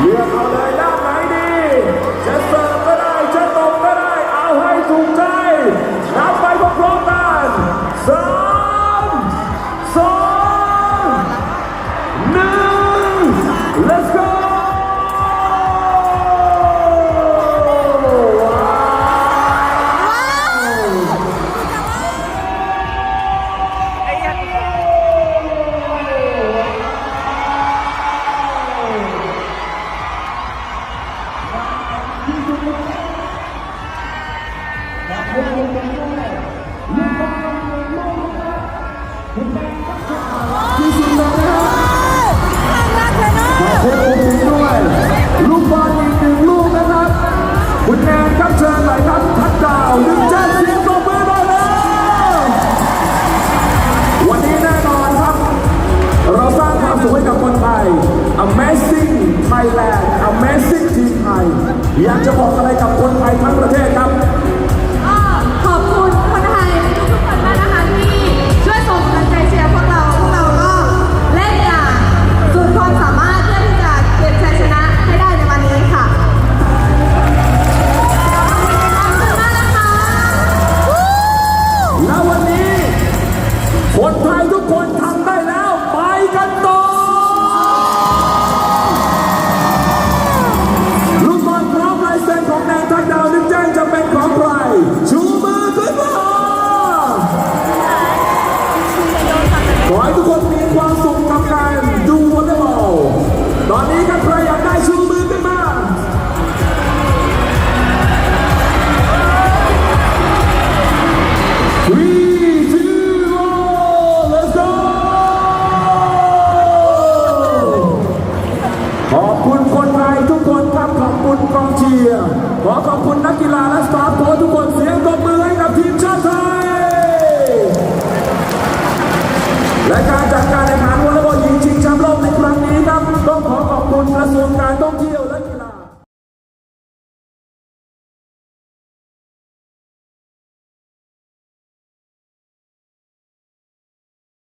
เลือกเอาเลยด้านไหนดีจะส Thank you. ซิ่งทีมไทยอยากจะบอกอะไรกับคนไทยทั้งประเทศครับ ให้ทุกคนมีความสุขกับการดูวอลเลย์บอลตอนนี้ครับใครอยากได้ชูมือขึ้นมาขอบคุณคนไทยทุกคนครับขอบุณกองเชียร์ขอขอบคุณนักกีฬาและสตาฟโค้ชทุกคนเสียงตบมือให้กับทีมชาติ 他说，难都丢